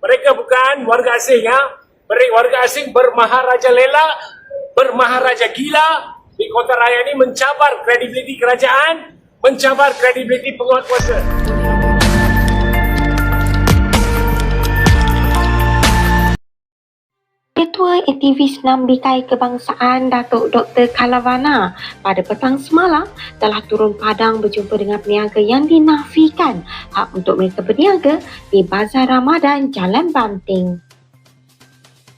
Mereka bukan warga asing ya. Mereka warga asing bermaharaja lela, bermaharaja gila di kota raya ini mencabar kredibiliti kerajaan, mencabar kredibiliti penguat kuasa. Aktivis Nambikai Kebangsaan Datuk Dr. Kalavana pada petang semalam telah turun padang berjumpa dengan peniaga yang dinafikan hak untuk mereka berniaga di Bazar Ramadan Jalan Banting.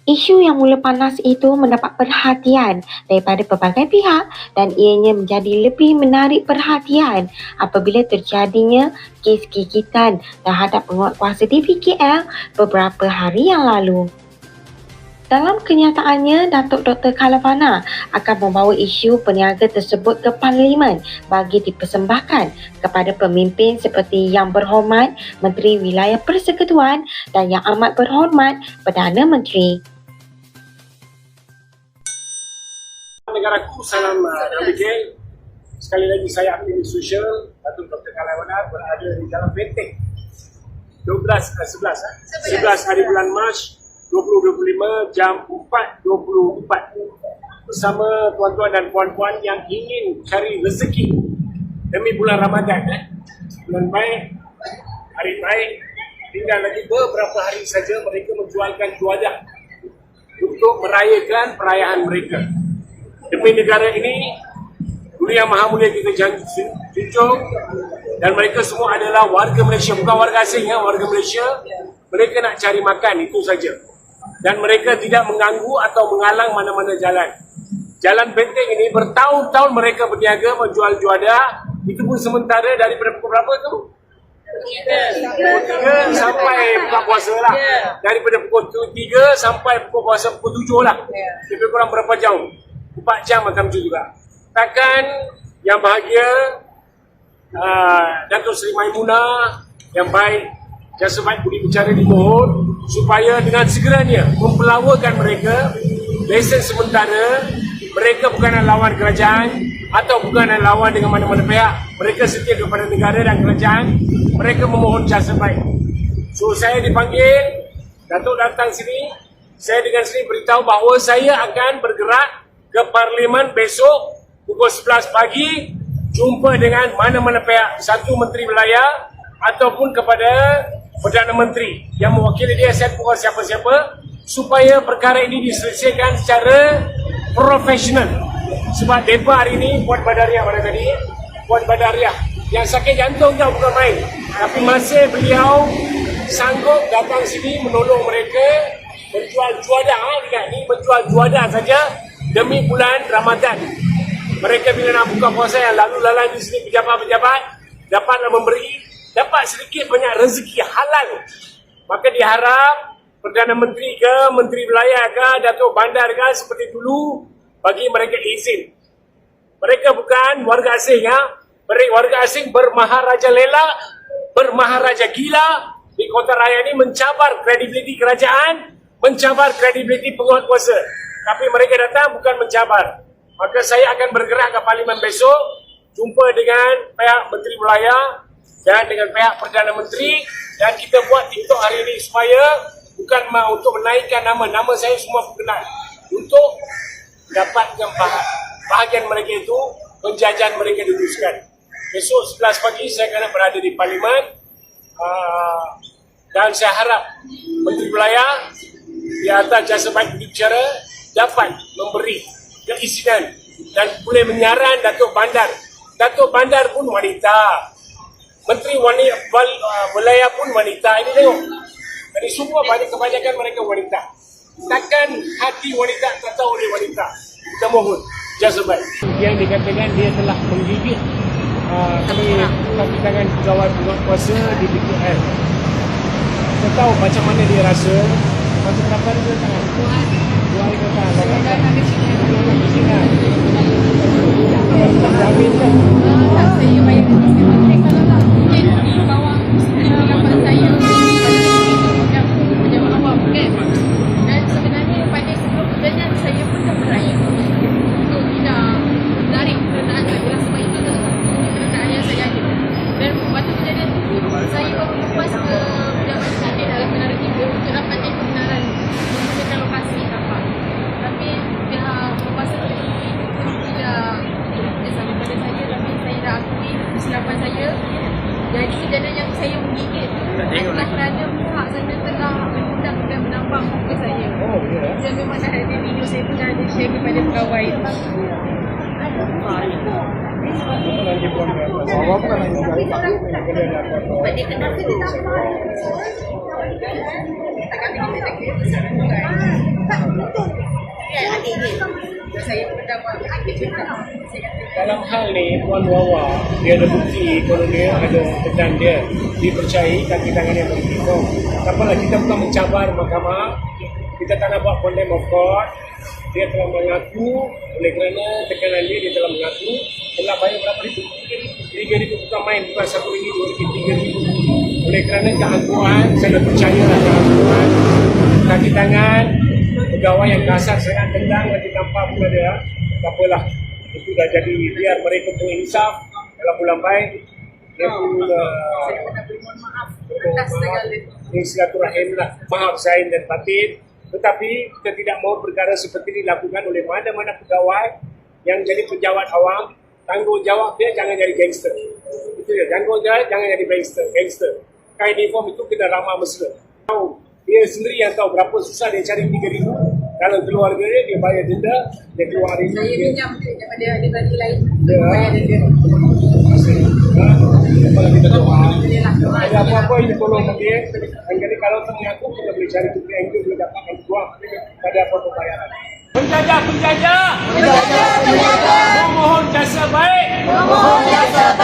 Isu yang mula panas itu mendapat perhatian daripada pelbagai pihak dan ianya menjadi lebih menarik perhatian apabila terjadinya kes gigitan terhadap penguat kuasa di PKL beberapa hari yang lalu. Dalam kenyataannya, Datuk Dr. Kalavana akan membawa isu peniaga tersebut ke Parlimen bagi dipersembahkan kepada pemimpin seperti Yang Berhormat Menteri Wilayah Persekutuan dan Yang Amat Berhormat Perdana Menteri. Negaraku salam uh, Nambike. Sekali lagi saya aktivis sosial Datuk Dr. Kalawana berada di Jalan Benteng. 12 eh, 11 eh? 11 hari bulan Mac 2025 jam 4.24 bersama tuan-tuan dan puan-puan yang ingin cari rezeki demi bulan Ramadan eh? bulan baik hari baik tinggal lagi beberapa hari saja mereka menjualkan juadah untuk merayakan perayaan mereka. Demi negara ini yang maha mulia kita junjung dan mereka semua adalah warga Malaysia bukan warga asing ya warga Malaysia. Mereka nak cari makan itu saja dan mereka tidak mengganggu atau mengalang mana-mana jalan. Jalan benteng ini bertahun-tahun mereka berniaga menjual juada. Itu pun sementara daripada pukul berapa tu? Pukul 3 sampai buka puasa lah. Daripada pukul 3 sampai pukul puasa pukul 7 lah. Lebih kurang berapa jam? 4 jam macam tu juga. Takkan yang bahagia uh, Datuk Seri Maimunah yang baik jasa baik budi bicara dimohon supaya dengan segeranya mempelawakan mereka lesen sementara mereka bukan lawan kerajaan atau bukan lawan dengan mana-mana pihak. Mereka setia kepada negara dan kerajaan. Mereka memohon jasa baik. So saya dipanggil Datuk datang sini. Saya dengan sini beritahu bahawa saya akan bergerak ke parlimen besok pukul 11 pagi. Jumpa dengan mana-mana pihak. Satu menteri wilayah ataupun kepada Perdana Menteri yang mewakili dia saya bukan siapa-siapa supaya perkara ini diselesaikan secara profesional. Sebab mereka hari ini Puan Badariah mana tadi? Puan Badariah yang sakit jantung tau bukan main. Tapi masih beliau sanggup datang sini menolong mereka menjual juada ha, dekat ni menjual juada saja demi bulan Ramadan. Mereka bila nak buka puasa yang lalu lalang di sini pejabat-pejabat dapatlah memberi dapat sedikit banyak rezeki halal. Maka diharap Perdana Menteri ke Menteri Wilayah ke Datuk Bandar ke seperti dulu bagi mereka izin. Mereka bukan warga asing ya. Mereka warga asing bermaharaja lela bermaharaja gila. Di kota raya ini mencabar kredibiliti kerajaan mencabar kredibiliti penguat kuasa tapi mereka datang bukan mencabar. Maka saya akan bergerak ke parlimen besok jumpa dengan pihak menteri wilayah dan dengan pihak Perdana Menteri dan kita buat TikTok hari ini supaya bukan untuk menaikkan nama. Nama saya semua kenal untuk dapatkan bah- bahagian mereka itu penjajahan mereka diteruskan besok 11 pagi saya akan berada di parlimen. Uh, dan saya harap Menteri Wilayah di atas jasa baik bicara dapat memberi keizinan dan boleh menyaran Datuk Bandar. Datuk Bandar pun wanita Menteri wanita, wal, uh, wilayah pun wanita. Ini tengok. Jadi semua banyak kebanyakan mereka wanita. Takkan hati wanita tak tahu oleh wanita. Kita mohon. Jasa baik. Yang dikatakan dia telah menggigit uh, kami kaki tangan pegawai penguat kuasa di BKL. Kita tahu macam mana dia rasa. Macam berapa dia tangan? Dua hari ke tangan. Dua hari ke tangan. Jamin kan? saya bayar sistem matrik kalau tak kesilapan saya Jadi jalan yang saya menggigit Adalah kerana muak sana tengah Menundang dan menampak muka saya Oh, ya yeah. Dan memang ada video saya pun ada share kepada pegawai Ada Bawa pun kan yang jadi buat Sebab dia kenal kita tak Tak kami kita kira Tak betul Ya, adik-adik dalam hal ni Puan Wawa Dia ada bukti Kalau dia ada pedang dia. Dipercayai kaki tangan yang Tak apalah kita bukan mencabar mahkamah. Kita tak nak buat condemn of court Dia telah mengaku Oleh kerana tekanan dia Dia telah mengaku. Telah bayar berapa ribu? Tiga ribu. Bukan main Bukan satu ribu Dua ribu Tiga ribu. Oleh kerana keangkuhan Saya dah percayalah keangkuhan. Kaki tangan Pegawai yang kasar nak tendang Lagi tanpa pun ada Tak apalah. Itu dah jadi biar mereka pun insaf dalam bulan baik. Dia pun uh, saya pernah bermohon maaf. atas segala ini silaturahim lah. Maaf Zain dan Batin. Tetapi kita tidak mau perkara seperti ini dilakukan oleh mana-mana pegawai yang jadi pejabat awam. Tanggungjawab dia jangan jadi gangster. Itu dia. Tanggungjawab jangan jadi gangster gangster. Kain uniform itu kena ramah mesra. Tahu dia sendiri yang tahu berapa susah dia cari 3 ribu kalau keluarga dia dia bayar denda dia keluar hari saya dia pinjam daripada adik-adik lain. Ya. bayar denda. Kalau kita doa ada apa-apa ini tolong mungkin dan jadi kalau teman aku kita boleh cari bukti yang itu boleh dapatkan uang pada apa-apa bayaran. Penjajah penjajah penjajah penjajah memohon jasa baik. Memohon jasa baik,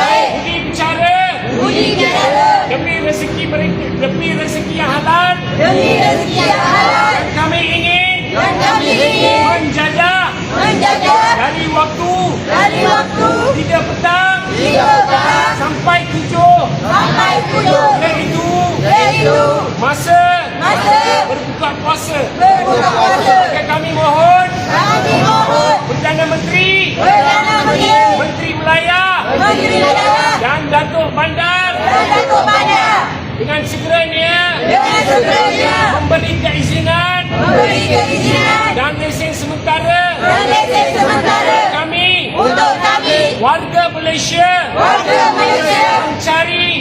sampai tujuh iaitu yaitu masa. Masa. Berbuka puasa. Berbuka puasa. Maka kami mohon. Kami mohon. Perdana Menteri. Perdana Menteri, Menteri Melaya. Menteri Negara dan Datuk Bandar. Dan Datuk Bandar. Dengan segeranya. Dengan segeranya. Memberi keizinan. Memberi keizinan. Dan lesen sementara. Dan lesen sementara. Kami. Untuk kami. Warga Malaysia. Warga Malaysia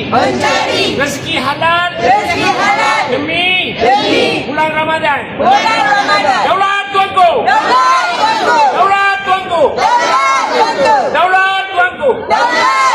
mencari rezeki halal rezeki halal demi demi bulan Ramadan. bulan Ramadan. Daulat tuanku. Daulat tuanku. Daulat tuanku. Daulat tuanku. Daulat tuanku. Daulat